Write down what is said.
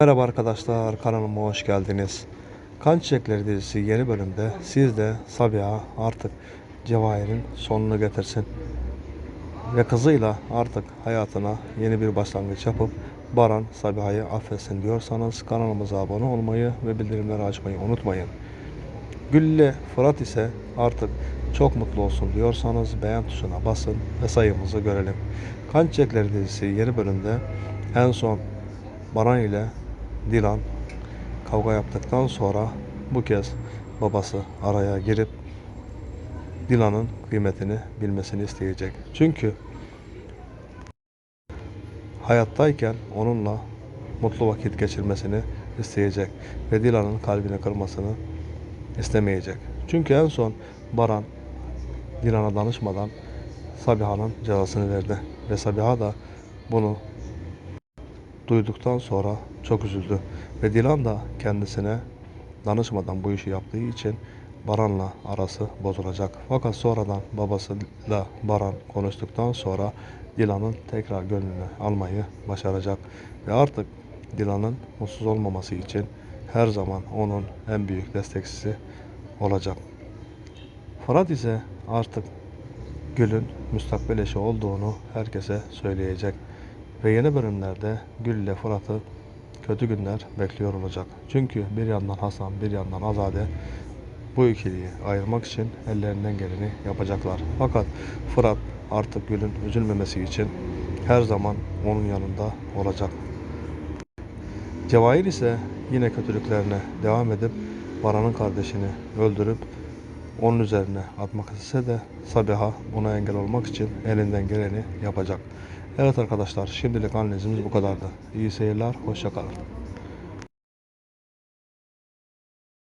Merhaba arkadaşlar, kanalıma hoş geldiniz. Kan Çiçekleri dizisi yeni bölümde siz de Sabiha artık Cevahir'in sonunu getirsin. Ve kızıyla artık hayatına yeni bir başlangıç yapıp Baran Sabiha'yı affetsin diyorsanız kanalımıza abone olmayı ve bildirimleri açmayı unutmayın. Gülle Fırat ise artık çok mutlu olsun diyorsanız beğen tuşuna basın ve sayımızı görelim. Kan Çiçekleri dizisi yeni bölümde en son Baran ile Dilan kavga yaptıktan sonra bu kez babası araya girip Dilan'ın kıymetini bilmesini isteyecek. Çünkü hayattayken onunla mutlu vakit geçirmesini isteyecek ve Dilan'ın kalbini kırmasını istemeyecek. Çünkü en son Baran Dilan'a danışmadan Sabiha'nın cezasını verdi ve Sabiha da bunu duyduktan sonra çok üzüldü ve Dilan da kendisine danışmadan bu işi yaptığı için Baran'la arası bozulacak. Fakat sonradan babasıyla Baran konuştuktan sonra Dilan'ın tekrar gönlünü almayı başaracak ve artık Dilan'ın mutsuz olmaması için her zaman onun en büyük destekçisi olacak. Fırat ise artık Gül'ün müstakbel eşi olduğunu herkese söyleyecek. Ve yeni bölümlerde Gül ile Fırat'ı kötü günler bekliyor olacak. Çünkü bir yandan Hasan, bir yandan Azade bu ikiliyi ayırmak için ellerinden geleni yapacaklar. Fakat Fırat artık Gül'ün üzülmemesi için her zaman onun yanında olacak. Cevahir ise yine kötülüklerine devam edip Baran'ın kardeşini öldürüp onun üzerine atmak istese de Sabiha buna engel olmak için elinden geleni yapacak. Evet arkadaşlar şimdilik analizimiz bu kadardı. İyi seyirler, hoşça kalın.